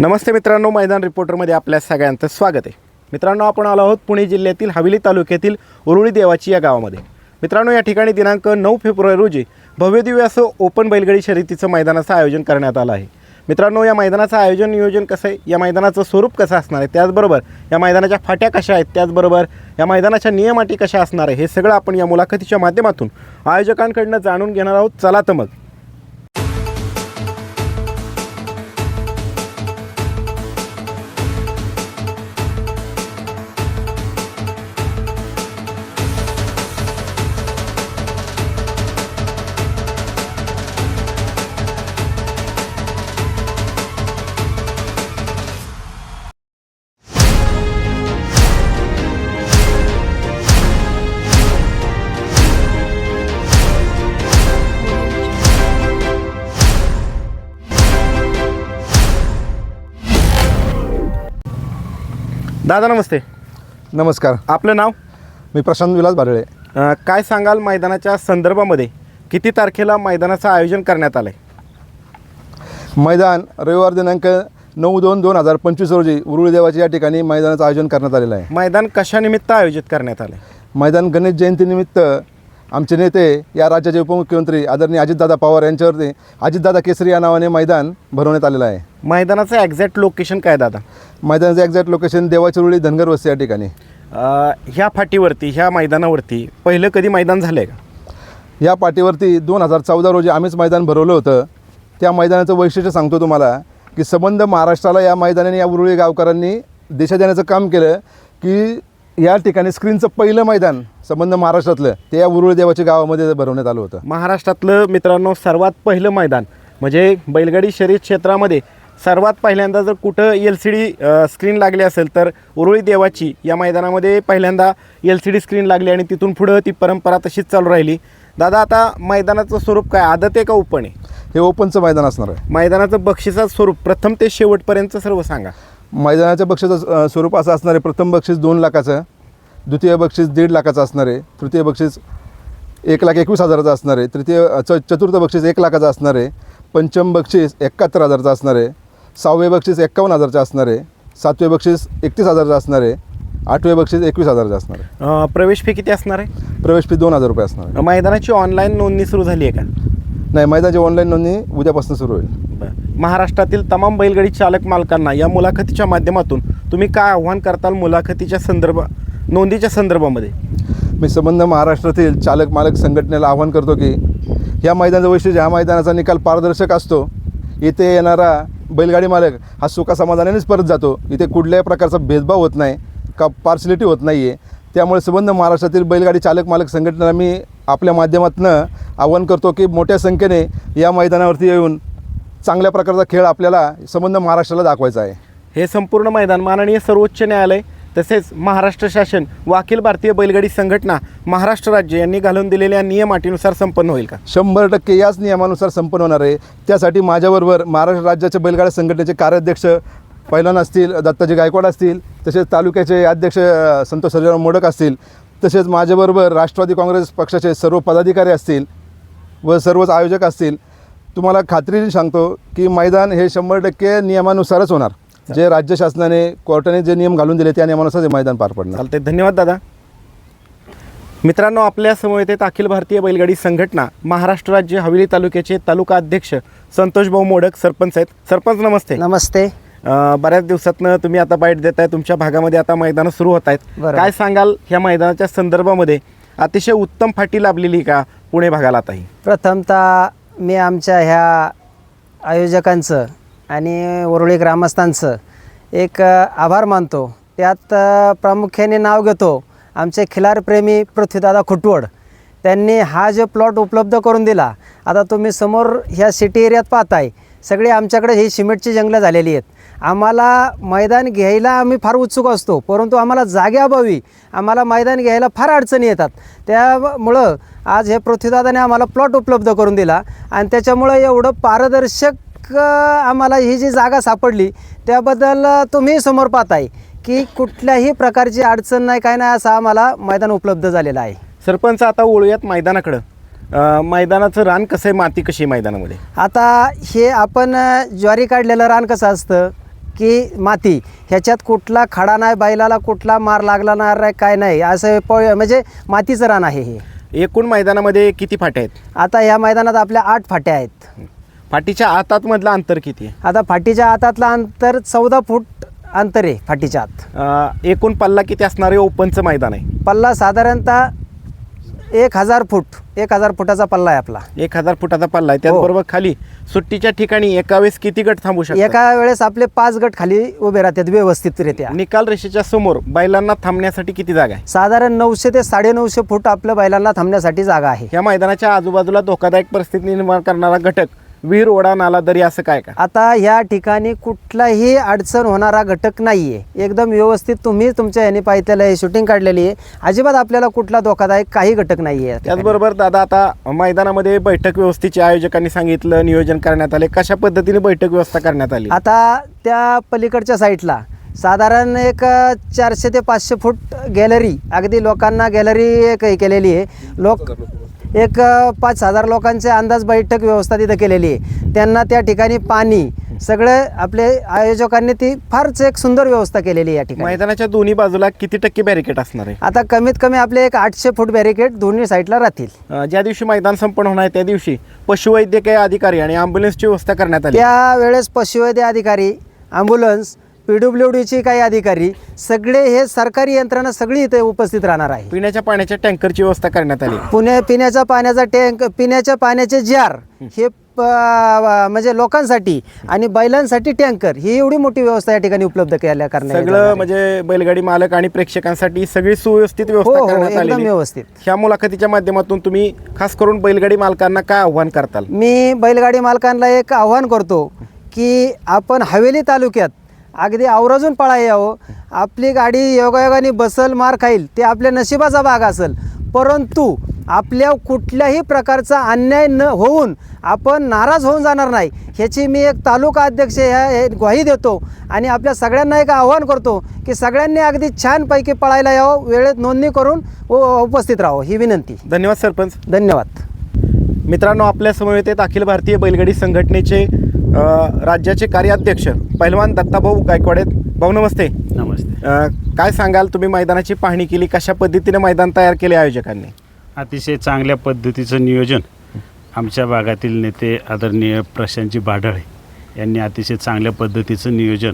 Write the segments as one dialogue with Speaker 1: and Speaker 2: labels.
Speaker 1: नमस्ते मित्रांनो मैदान रिपोर्टरमध्ये आपल्या सगळ्यांचं स्वागत आहे. मित्रांनो आपण आलो आहोत पुणे जिल्ह्यातील हवेली तालुक्यातील उरुळी देवाची या गावामध्ये. मित्रांनो या ठिकाणी दिनांक नऊ फेब्रुवारी रोजी भव्यदिव्य असं ओपन बैलगाडी शर्यतीचं मैदानाचं आयोजन करण्यात आलं आहे. मित्रांनो या मैदानाचं आयोजन नियोजन कसं आहे? या मैदानाचं स्वरूप कसं असणार आहे? त्याचबरोबर या मैदानाच्या फाट्या कशा आहेत? त्याचबरोबर या मैदानाच्या नियमाटी कशा असणार आहे? हे सगळं आपण या मुलाखतीच्या माध्यमातून आयोजकांकडनं जाणून घेणार आहोत. चला तर मग. दादा नमस्ते.
Speaker 2: नमस्कार.
Speaker 1: आपलं नाव?
Speaker 2: मी प्रशांत विलास बारळे
Speaker 1: अ, काय सांगाल मैदानाच्या संदर्भामध्ये? किती तारखेला मैदानाचं आयोजन करण्यात आलं आहे
Speaker 2: मैदान रविवार दिनांक नऊ दोन दोन हजार पंचवीस रोजी उरुळी देवाच्या या ठिकाणी मैदानाचं आयोजन करण्यात आलेलं आहे.
Speaker 1: मैदान कशानिमित्त आयोजित करण्यात आलं आहे
Speaker 2: मैदान गणेश जयंतीनिमित्त आमचे नेते या राज्याचे उपमुख्यमंत्री आदरणीय अजितदादा पवार यांच्यावरती अजितदादा केसरी या नावाने मैदान भरवण्यात आलेलं आहे.
Speaker 1: मैदानाचं एक्झॅक्ट लोकेशन काय दादा?
Speaker 2: मैदानाचं एक्झॅक्ट लोकेशन देवाची उरुळी धनगर वस्ती या ठिकाणी.
Speaker 1: अ, ह्या फाटीवरती ह्या मैदानावरती पहिलं कधी मैदान झालं आहे का?
Speaker 2: या पाठीवरती दोन हजार चौदा रोजी आम्हीच मैदान भरवलं होतं. त्या मैदानाचं वैशिष्ट्य सांगतो तुम्हाला की संबंध महाराष्ट्राला या मैदानाने या उरुळी गावकरांनी दिशा देण्याचं काम केलं की या ठिकाणी स्क्रीनचं पहिलं मैदान संबंध महाराष्ट्रातलं ते या उरुळी देवाच्या गावामध्ये भरवण्यात आलं होतं.
Speaker 1: महाराष्ट्रातलं मित्रांनो सर्वात पहिलं मैदान म्हणजे बैलगाडी शर्यत क्षेत्रामध्ये सर्वात पहिल्यांदा जर कुठं एल सी डी स्क्रीन लागली असेल तर उरुळी देवाची या मैदानामध्ये पहिल्यांदा एल सी डी स्क्रीन लागली आणि तिथून पुढं ती परंपरा तशीच चालू राहिली. दादा आता मैदानाचं स्वरूप काय? आदत आहे का ओपन आहे?
Speaker 2: हे ओपनचं मैदान असणार आहे.
Speaker 1: मैदानाचं बक्षिसाचं स्वरूप प्रथम ते शेवटपर्यंत सर्व सांगा.
Speaker 2: मैदानाच्या बक्षीचं अ, स्वरूप असं असणार आहे. प्रथम बक्षीस दोन लाखाचं द्वितीय बक्षीस दीड लाखाचं असणार आहे. तृतीय बक्षीस एक लाख एकवीस हजाराचं असणार आहे. तृतीय च चतुर्थ बक्षीस एक लाखाचं असणार आहे. पंचम बक्षीस एकाहत्तर हजारचं असणार आहे. सहावे बक्षीस एक्कावन्न हजारचं असणार आहे. सातवे बक्षीस एकतीस हजारचं असणार आहे. आठवे बक्षीस एकवीस हजारचं असणार आहे.
Speaker 1: प्रवेश फी किती असणार आहे?
Speaker 2: प्रवेश फी दोन हजार रुपये असणार आहे.
Speaker 1: मैदानाची ऑनलाईन नोंदणी सुरू झाली आहे का?
Speaker 2: नाही मैदानाची ऑनलाईन नोंदणी उद्यापासून सुरू होईल.
Speaker 1: महाराष्ट्रातील तमाम बैलगाडी चालक मालकांना या मुलाखतीच्या माध्यमातून तुम्ही काय आव्हान करताल मुलाखतीच्या संदर्भ नोंदीच्या संदर्भामध्ये?
Speaker 2: मी संबंध महाराष्ट्रातील चालक मालक संघटनेला आवाहन करतो की ह्या मैदानाचं वैशिष्ट्य ह्या मैदानाचा निकाल पारदर्शक असतो. इथे येणारा बैलगाडी मालक हा सुखा समाधानानेच परत जातो. इथे कुठल्याही प्रकारचा भेदभाव होत नाही का पार्सलिटी होत नाही आहे त्यामुळे संबंध महाराष्ट्रातील बैलगाडी चालक मालक संघटनेला मी आपल्या माध्यमातून आवाहन करतो की मोठ्या संख्येने या मैदानावरती येऊन चांगल्या प्रकारचा खेळ आपल्याला संबंध महाराष्ट्राला दाखवायचा आहे.
Speaker 1: हे संपूर्ण मैदान माननीय सर्वोच्च न्यायालय तसेच महाराष्ट्र शासन व अखिल भारतीय बैलगाडी संघटना महाराष्ट्र राज्य यांनी घालून दिलेल्या नियम अटीनुसार संपन्न होईल का?
Speaker 2: शंभर टक्के याच नियमानुसार संपन्न होणार आहे. त्यासाठी माझ्याबरोबर महाराष्ट्र राज्याचे बैलगाडा संघटनेचे कार्याध्यक्ष पैलवान असतील दत्ताजी गायकवाड असतील तसेच तालुक्याचे अध्यक्ष संतोष सर्जेराव मोडक असतील तसेच माझ्याबरोबर राष्ट्रवादी काँग्रेस पक्षाचे सर्व पदाधिकारी असतील व सर्वच आयोजक असतील तुम्हाला खात्रीने सांगतो की मैदान हे शंभर टक्के नियमानुसारच होणार. जे राज्य शासनाने कोर्टाने जे नियम घालून दिले त्या नियमानुसार हे मैदान पार पडणार.
Speaker 1: चालते धन्यवाद दादा. मित्रांनो आपल्यासमोर येत अखिल भारतीय बैलगाडी संघटना महाराष्ट्र राज्य हवेली तालुक्याचे तालुका अध्यक्ष संतोष भाऊ मोडक सरपंच आहेत. सरपंच नमस्ते.
Speaker 3: नमस्ते.
Speaker 1: बऱ्याच दिवसातनं तुम्ही आता बाईट देताय तुमच्या भागामध्ये आता मैदानं सुरू होत आहेत
Speaker 3: बरोबर.
Speaker 1: काय सांगाल ह्या मैदानाच्या संदर्भामध्ये? अतिशय उत्तम फाटी लाभलेली का पुणे भागाला आताही?
Speaker 3: प्रथमतः मी आमच्या ह्या आयोजकांचं आणि वरुळी ग्रामस्थांचं एक अ, आभार मानतो. त्यात अ, प्रामुख्याने नाव घेतो आमचे खिलारप्रेमी पृथ्वीदादा खुटवड. त्यांनी हा जो प्लॉट उपलब्ध करून दिला आता तुम्ही समोर ह्या सिटी एरियात पाहताय सगळी आमच्याकडे ही सिमेंटची जंगलं झालेली आहेत. आम्हाला मैदान घ्यायला आम्ही फार उत्सुक असतो परंतु आम्हाला जागेअभावी आम्हाला मैदान घ्यायला फार अडचणी येतात. त्यामुळं आज हे पृथ्वीदादाने आम्हाला प्लॉट उपलब्ध करून दिला आणि त्याच्यामुळं एवढं पारदर्शक आम्हाला ही जी जागा सापडली त्याबद्दल तुम्ही समोर पाहताय की कुठल्याही प्रकारची अडचण नाही काय नाही असं आम्हाला मैदान उपलब्ध झालेलं आहे.
Speaker 1: सरपंच आता वळूयात मैदानाकडं. मैदानाचं रान कसं आहे? माती कशी आहे मैदानामध्ये?
Speaker 3: आता हे आपण ज्वारी काढलेलं रान कसं असतं? की माती. ह्याच्यात कुठला खडा नाही बैलाला कुठला मार लागला नाही काय नाही असं प म्हणजे मातीचं रान आहे हे.
Speaker 1: एकूण मैदानामध्ये किती फाट्या आहेत?
Speaker 3: आता ह्या मैदानात आपल्या आठ फाट्या आहेत.
Speaker 1: फाटीच्या आतात मधलं अंतर किती आहे?
Speaker 3: आता फाटीच्या आतातलं अंतर चौदा फूट अंतर आहे फाटीच्या आत.
Speaker 1: अं, एकूण पल्ला किती असणारे ओपनचं मैदान आहे.
Speaker 3: पल्ला साधारणतः एक हजार फूट एक हजार फुटाचा पल्ला आहे आपला.
Speaker 1: एक हजार फुटाचा पल्ला आहे. त्याचबरोबर खाली सुट्टीच्या ठिकाणी एका वेळेस किती गट थांबू शकतात?
Speaker 3: एका वेळेस आपले पाच गट खाली उभे राहतात व्यवस्थितरित्या.
Speaker 1: निकाल रेषेच्या समोर बैलांना थांबण्यासाठी किती जागा आहे?
Speaker 3: साधारण नऊशे ते साडेनऊशे फूट आपल्या बैलांना थांबण्यासाठी जागा आहे.
Speaker 1: या मैदानाच्या आजूबाजूला धोकादायक परिस्थिती निर्माण करणारा घटक विहीर ओढा नाला दरी असं काय का?
Speaker 3: आता ह्या ठिकाणी कुठलाही अडचण होणारा घटक नाही आहे एकदम व्यवस्थित तुम्ही तुमच्या याने पाहिलेलं आहे शूटिंग काढलेली आहे. अजिबात आपल्याला कुठला धोकादायक काही घटक नाही आहे
Speaker 1: त्याचबरोबर दादा आता मैदानामध्ये बैठक व्यवस्थेच्या आयोजकांनी सांगितलं नियोजन करण्यात आले. कशा पद्धतीने बैठक व्यवस्था करण्यात आली?
Speaker 3: आता त्या पलीकडच्या साईडला साधारण एक चारशे ते पाचशे फूट गॅलरी अगदी लोकांना गॅलरी एक हे केलेली आहे. लोक एक पाच हजार लोकांचे अंदाज बैठक व्यवस्था तिथं केलेली आहे. त्यांना त्या ठिकाणी पाणी सगळं आपले आयोजकांनी ती फारच एक सुंदर व्यवस्था केलेली आहे या ठिकाणी.
Speaker 1: मैदानाच्या दोन्ही बाजूला किती टक्के बॅरिकेड असणार आहे?
Speaker 3: आता कमीत कमी आपले एक आठशे फूट बॅरिकेड दोन्ही साईडला राहतील.
Speaker 1: ज्या दिवशी मैदान संपन्न होणार आहे त्या दिवशी पशुवैद्यकीय अधिकारी आणि अँब्युलन्सची व्यवस्था करण्यात आली.
Speaker 3: त्यावेळेस पशुवैद्य अधिकारी ॲम्ब्युलन्स पी डब्ल्यू डीचे काही अधिकारी सगळे हे सरकारी यंत्रणा सगळी इथे उपस्थित राहणार आहे.
Speaker 1: पिण्याच्या पाण्याच्या टँकरची व्यवस्था करण्यात आली.
Speaker 3: पुणे पिण्याच्या पाण्याचा टँक पिण्याच्या पाण्याचे जार हे म्हणजे लोकांसाठी आणि बैलांसाठी टँकर ही एवढी मोठी व्यवस्था या ठिकाणी उपलब्ध केल्या येणार
Speaker 1: सगळं. म्हणजे बैलगाडी मालक आणि प्रेक्षकांसाठी सगळी सुव्यवस्थित
Speaker 3: हो
Speaker 1: व्यवस्था
Speaker 3: हो एकदम व्यवस्थित.
Speaker 1: ह्या मुलाखतीच्या माध्यमातून तुम्ही खास करून बैलगाडी मालकांना काय आव्हान करताल?
Speaker 3: मी बैलगाडी मालकांना एक आव्हान करतो की आपण हवेली तालुक्यात अगदी आवराजून पळा यावं. आपली गाडी योगायोगाने बसल मार खाईल ते आपल्या नशिबाचा भाग असेल. परंतु आपल्या कुठल्याही प्रकारचा अन्याय न होऊन आपण नाराज होऊन जाणार नाही. ह्याची मी एक तालुका अध्यक्ष ह्या हे ग्वाही देतो आणि आपल्या सगळ्यांना एक आव्हान करतो की सगळ्यांनी अगदी छानपैकी पळायला यावं. वेळेत नोंदणी करून उपस्थित राहावं. ही विनंती.
Speaker 1: धन्यवाद सरपंच.
Speaker 3: धन्यवाद.
Speaker 1: मित्रांनो आपल्या समवेत आहेत अखिल भारतीय बैलगाडी संघटनेचे राज्याचे कार्याध्यक्ष पहिलवान दत्ताभाऊ गायकवाड आहेत. भाऊ नमस्ते.
Speaker 4: नमस्ते.
Speaker 1: अ, काय सांगाल? तुम्ही मैदानाची पाहणी केली. कशा पद्धतीने मैदान तयार केले आयोजकांनी?
Speaker 4: अतिशय चांगल्या पद्धतीचं नियोजन. आमच्या भागातील नेते आदरणीय प्रशांतजी बाढळे यांनी अतिशय चांगल्या पद्धतीचं नियोजन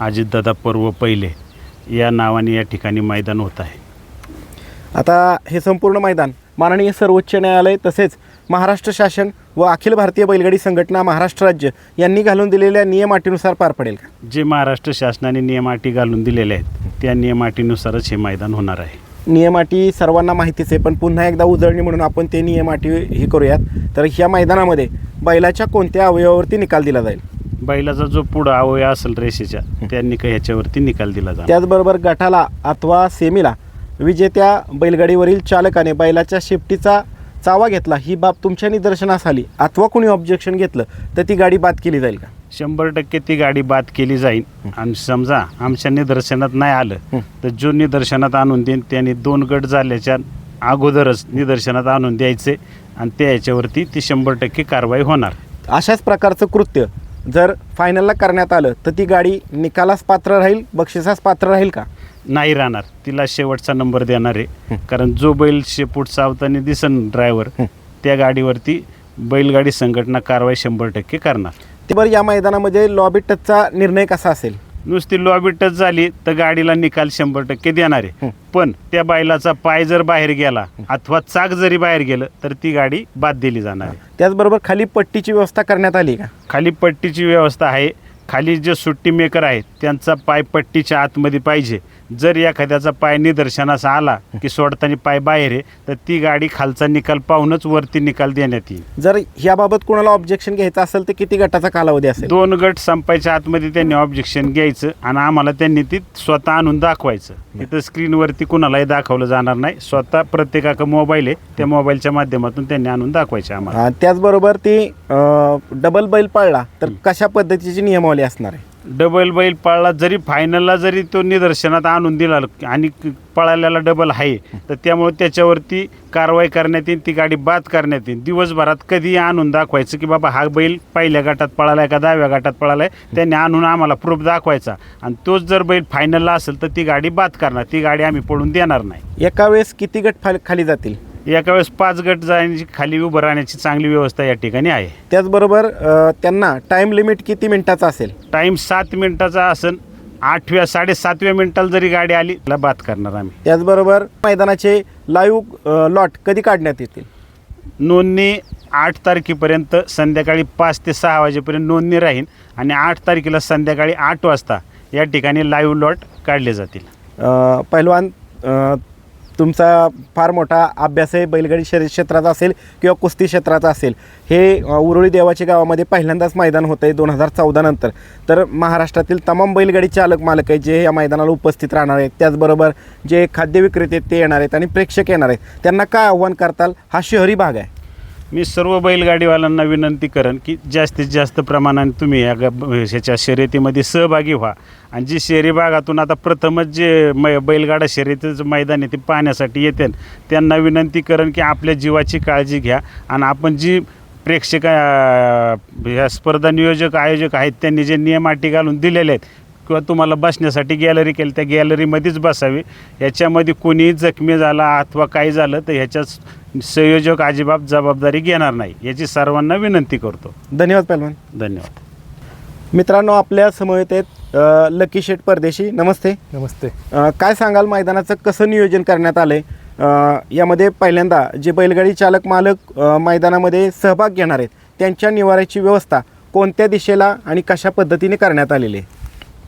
Speaker 4: अजितदादा पर्व पहिले या नावाने या ठिकाणी मैदान होत आहे.
Speaker 1: आता हे संपूर्ण मैदान माननीय सर्वोच्च न्यायालय तसेच महाराष्ट्र शासन व अखिल भारतीय बैलगाडी संघटना महाराष्ट्र राज्य यांनी घालून दिलेल्या नियम अटीनुसार पार पडेल का?
Speaker 4: जे महाराष्ट्र शासनाने नियमाटी घालून दिलेले आहेत त्या नियमाटीनुसारच हे मैदान होणार आहे.
Speaker 1: नियम अटी सर्वांना माहितीच आहे पण पुन्हा एकदा उजळणी म्हणून आपण ते नियम अटी हे करूयात. तर ह्या मैदानामध्ये बैलाच्या कोणत्या अवयवावरती निकाल दिला जाईल?
Speaker 4: बैलाचा जो पुढं अवयव असेल रेषेच्या त्यांनी काही ह्याच्यावरती निकाल दिला जाणार.
Speaker 1: त्याचबरोबर गटाला अथवा सेमीला विजेत्या बैलगाडीवरील चालकाने बैलाच्या शेपटीचा चावा घेतला ही बाब तुमच्या निदर्शनास आली. अथवा कोणी ऑब्जेक्शन घेतलं तर ती गाडी बाद केली जाईल का?
Speaker 4: शंभर टक्के ती गाडी बाद केली जाईल. आणि समजा आमच्या निदर्शनात नाही आलं तर जो निदर्शनात आणून देईन त्याने दोन गट झाल्याच्या अगोदरच निदर्शनात आणून द्यायचे आणि त्या याच्यावरती ती शंभर टक्के कारवाई होणार.
Speaker 1: अशाच प्रकारचं कृत्य जर फायनलला करण्यात आलं तर ती गाडी निकालास पात्र राहील बक्षिसास पात्र राहील का?
Speaker 4: नाही राहणार. तिला शेवटचा नंबर देणार आहे. कारण जो बैल शेपूट चावताना दिसन ड्रायव्हर त्या गाडीवरती बैलगाडी संघटना कारवाई शंभर टक्के करणार.
Speaker 1: ते बरं या मैदानामध्ये लॉबी टचचा निर्णय कसा असेल?
Speaker 4: नुसती लॉबी टच झाली तर गाडीला निकाल शंभर टक्के देणार आहे. पण त्या बैलाचा पाय जर बाहेर गेला अथवा चाक जरी बाहेर गेलं तर ती गाडी बाद दिली जाणार आहे.
Speaker 1: त्याचबरोबर खाली पट्टीची व्यवस्था करण्यात आली का?
Speaker 4: खाली पट्टीची व्यवस्था आहे. खाली जे सुट्टी मेकर आहेत त्यांचा पाय पट्टीच्या आतमध्ये पाहिजे. जर एखाद्याचा पाय निदर्शनास आला की सोडताना पाय बाहेर आहे तर ती गाडी खालचा निकाल पाहूनच वरती निकाल देण्यात येईल.
Speaker 1: जर याबाबत कोणाला ऑब्जेक्शन घ्यायचं असेल तर किती गटाचा कालावधी असेल?
Speaker 4: दोन गट संपायच्या आतमध्ये त्यांनी ऑब्जेक्शन घ्यायचं आणि आम्हाला त्यांनी ती स्वतः आणून दाखवायचं. तिथं स्क्रीनवरती कुणालाही दाखवलं जाणार नाही. स्वतः प्रत्येकाकडे मोबाईल आहे त्या मोबाईलच्या माध्यमातून त्यांनी आणून दाखवायचे आम्हाला.
Speaker 1: त्याचबरोबर ती डबल बैल पळला तर कशा पद्धतीची नियमावली असणार आहे.
Speaker 4: डबल बैल पळला जरी फायनलला जरी तो निदर्शनात आणून दिला आणि पळालेला डबल आहे तर त्यामुळे त्याच्यावरती कारवाई करण्यात येईल ती गाडी बाद करण्यात येईल. दिवसभरात कधी आणून दाखवायचं की बाबा हा बैल पहिल्या गटात पळालाय का दहाव्या गटात पळालाय त्यांनी आणून आम्हाला प्रूफ दाखवायचा. आणि तोच जर बैल फायनलला असेल तर ती गाडी बाद करणार. ती गाडी आम्ही पळून देणार नाही.
Speaker 1: एका वेळेस किती गट खाली जातील?
Speaker 4: एका वेळेस पाच गट जाण्याची खाली उभं राहण्याची चांगली व्यवस्था या ठिकाणी आहे.
Speaker 1: त्याचबरोबर अ, त्यांना टाईम लिमिट किती मिनिटाचा असेल?
Speaker 4: टाईम सात मिनिटाचा असेल आठव्या साडेसातव्या मिनिटाला जरी गाडी आली त्याला बाद करणार आम्ही.
Speaker 1: त्याचबरोबर मैदानाचे लाईव्ह लॉट कधी काढण्यात येतील?
Speaker 4: नोंदणी आठ तारखेपर्यंत संध्याकाळी पाच ते सहा वाजेपर्यंत नोंदणी राहील आणि आठ तारखेला संध्याकाळी आठ वाजता या ठिकाणी लाईव्ह लॉट काढले जातील.
Speaker 1: अ, पहिलवान अ, तुमचा फार मोठा अभ्यास आहे बैलगाडी शरीर क्षेत्राचा असेल किंवा कुस्ती क्षेत्राचा असेल. हे उरुळी देवाच्या गावामध्ये पहिल्यांदाच मैदान होतं आहे दोन हजार चौदा नंतर. तर महाराष्ट्रातील तमाम बैलगाडी चालक मालक आहेत जे या मैदानाला उपस्थित राहणार आहेत त्याचबरोबर जे खाद्य विक्रेते आहेत ते येणार आहेत आणि प्रेक्षक येणार आहेत. त्यांना काय आव्हान करताल? हा शहरी भाग आहे.
Speaker 4: मी सर्व बैलगाडीवाल्यांना विनंती करेन की जास्तीत जास्त प्रमाणाने तुम्ही या ग- ह्याच्या शर्यतीमध्ये सहभागी व्हा. आणि जी शहरी भागातून आता प्रथमच जे मै बैलगाडा शर्यतीचं मैदान आहे ते पाहण्यासाठी येते त्यांना विनंती करेन की आपल्या जीवाची काळजी घ्या. आणि आपण जी प्रेक्षक ह्या स्पर्धा नियोजक आयोजक आहेत त्यांनी जे नियम अटी घालून दिलेले आहेत किंवा तुम्हाला बसण्यासाठी गॅलरी केली त्या गॅलरीमध्येच बसावी. याच्यामध्ये कोणीही जखमी झाला अथवा काही झालं तर ह्याच्याच संयोजक अजिबात जबाबदारी घेणार नाही. याची सर्वांना विनंती करतो.
Speaker 1: धन्यवाद पहिलवान.
Speaker 4: धन्यवाद.
Speaker 1: मित्रांनो आपल्या समवेत आहेत अ, लकी शेठ परदेशी. नमस्ते.
Speaker 5: नमस्ते.
Speaker 1: अ, काय सांगाल मैदानाचं कसं नियोजन करण्यात आलं आहे यामध्ये पहिल्यांदा जे बैलगाडी चालक मालक अ, मैदानामध्ये सहभाग घेणार आहेत त्यांच्या निवाऱ्याची व्यवस्था कोणत्या दिशेला आणि कशा पद्धतीने करण्यात आलेली आहे?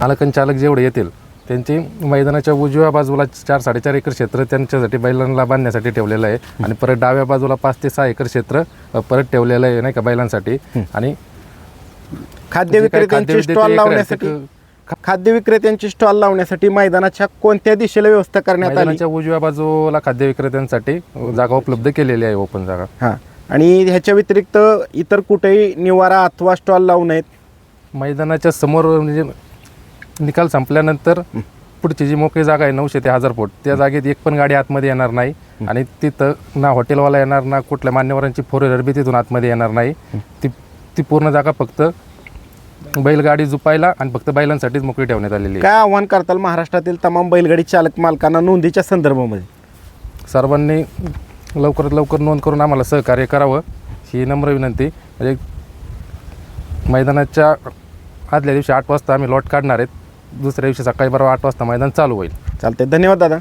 Speaker 5: मालक आणि चालक जेवढे येतील त्यांची मैदानाच्या उजव्या बाजूला चार साडेचार एकर क्षेत्र त्यांच्यासाठी बैलांना बांधण्यासाठी ठेवलेलं आहे. आणि परत डाव्या बाजूला पाच ते सहा एकर क्षेत्र परत ठेवलेलं आहे नाही का बैलांसाठी. आणि
Speaker 1: खाद्य
Speaker 5: जे काही
Speaker 1: विक्रेत्यांची स्टॉल लावण्यासाठी खाद्य विक्रेत्यांची स्टॉल लावण्यासाठी मैदानाच्या कोणत्या दिशेला व्यवस्था करण्यात आली?
Speaker 5: उजव्या बाजूला खाद्य विक्रेत्यांसाठी जागा उपलब्ध केलेली आहे ओपन जागा.
Speaker 1: हां. आणि ह्याच्या व्यतिरिक्त इतर कुठेही निवारा अथवा स्टॉल लावू नयेत?
Speaker 5: मैदानाच्या समोर म्हणजे निकाल संपल्यानंतर पुढची जी मोकळी जागा आहे नऊशे ते हजार फूट त्या जागेत एक पण गाडी आतमध्ये येणार नाही आणि तिथं ना हॉटेलवाला येणार ना कुठल्या मान्यवरांची फोर व्हीलर बी तिथून आतमध्ये येणार नाही. ती ती पूर्ण जागा फक्त बैलगाडी जुपायला आणि फक्त बैलांसाठीच मोकळी ठेवण्यात आलेली आहे.
Speaker 1: काय आव्हान करताल महाराष्ट्रातील तमाम बैलगाडी चालक मालकांना नोंदीच्या संदर्भामध्ये?
Speaker 5: सर्वांनी लवकरात लवकर नोंद करून आम्हाला सहकार्य करावं ही नम्र विनंती. म्हणजे मैदानाच्या आदल्या दिवशी आठ वाजता आम्ही लॉट काढणार आहेत. दुसऱ्या दिवशी सकाळी बरोबर आठ वाजता मैदान चालू होईल.
Speaker 1: चालतंय. धन्यवाद दादा.